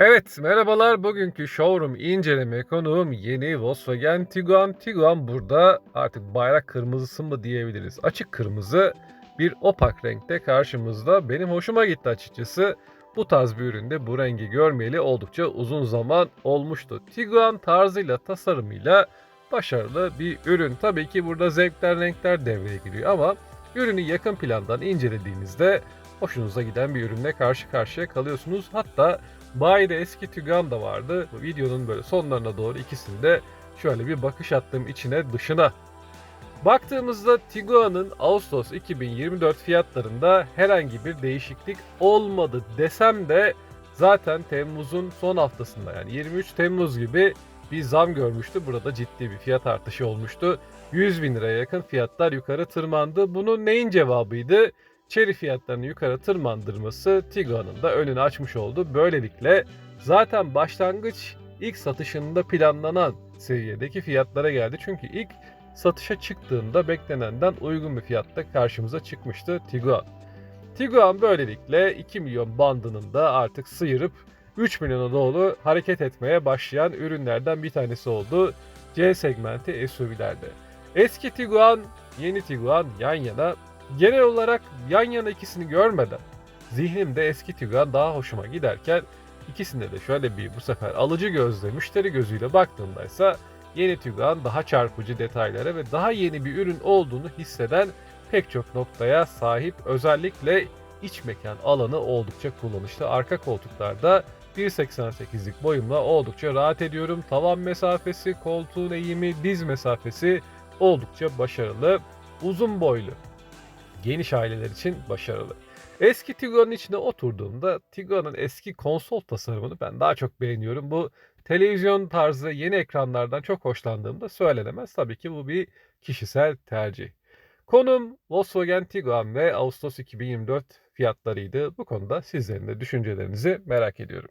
Evet, merhabalar. Bugünkü showroom inceleme konuğum yeni Volkswagen Tiguan. Tiguan burada artık bayrak kırmızısı mı diyebiliriz. Açık kırmızı bir opak renkte karşımızda. Benim hoşuma gitti açıkçası. Bu tarz bir üründe bu rengi görmeyeli oldukça uzun zaman olmuştu. Tiguan tarzıyla, tasarımıyla başarılı bir ürün. Tabii ki burada zevkler, renkler devreye giriyor ama ürünü yakın plandan incelediğinizde hoşunuza giden bir ürünle karşı karşıya kalıyorsunuz. Hatta Bayide eski Tiguan da vardı. Bu videonun böyle sonlarına doğru ikisinde şöyle bir bakış attım içine dışına. Baktığımızda Tiguan'ın Ağustos 2024 fiyatlarında herhangi bir değişiklik olmadı desem de zaten Temmuz'un son haftasında yani 23 Temmuz gibi bir zam görmüştü. Burada ciddi bir fiyat artışı olmuştu. 100 bin liraya yakın fiyatlar yukarı tırmandı. Bunun neyin cevabıydı? Chery fiyatlarını yukarı tırmandırması Tiguan'ın da önünü açmış oldu. Böylelikle zaten başlangıç ilk satışında planlanan seviyedeki fiyatlara geldi. Çünkü ilk satışa çıktığında beklenenden uygun bir fiyatta karşımıza çıkmıştı Tiguan. Tiguan böylelikle 2 milyon bandının da artık sıyırıp 3 milyona doğru hareket etmeye başlayan ürünlerden bir tanesi oldu C segmenti SUV'lerde. Eski Tiguan, yeni Tiguan yan yana genel olarak yan yana ikisini görmeden zihnimde eski Tiguan daha hoşuma giderken ikisinde de şöyle bir bu sefer alıcı gözle müşteri gözüyle baktığımda ise yeni Tiguan daha çarpıcı detaylara ve daha yeni bir ürün olduğunu hisseden pek çok noktaya sahip özellikle iç mekan alanı oldukça kullanışlı. Arka koltuklarda 1.88'lik boyumla oldukça rahat ediyorum. Tavan mesafesi, koltuğun eğimi, diz mesafesi oldukça başarılı. Uzun boylu, geniş aileler için başarılı. Eski Tiguan'ın içine oturduğumda Tiguan'ın eski konsol tasarımını ben daha çok beğeniyorum. Bu televizyon tarzı yeni ekranlardan çok hoşlandığımda söylenemez. Tabii ki bu bir kişisel tercih. Konum Volkswagen Tiguan ve Ağustos 2024 fiyatlarıydı. Bu konuda sizlerin de düşüncelerinizi merak ediyorum.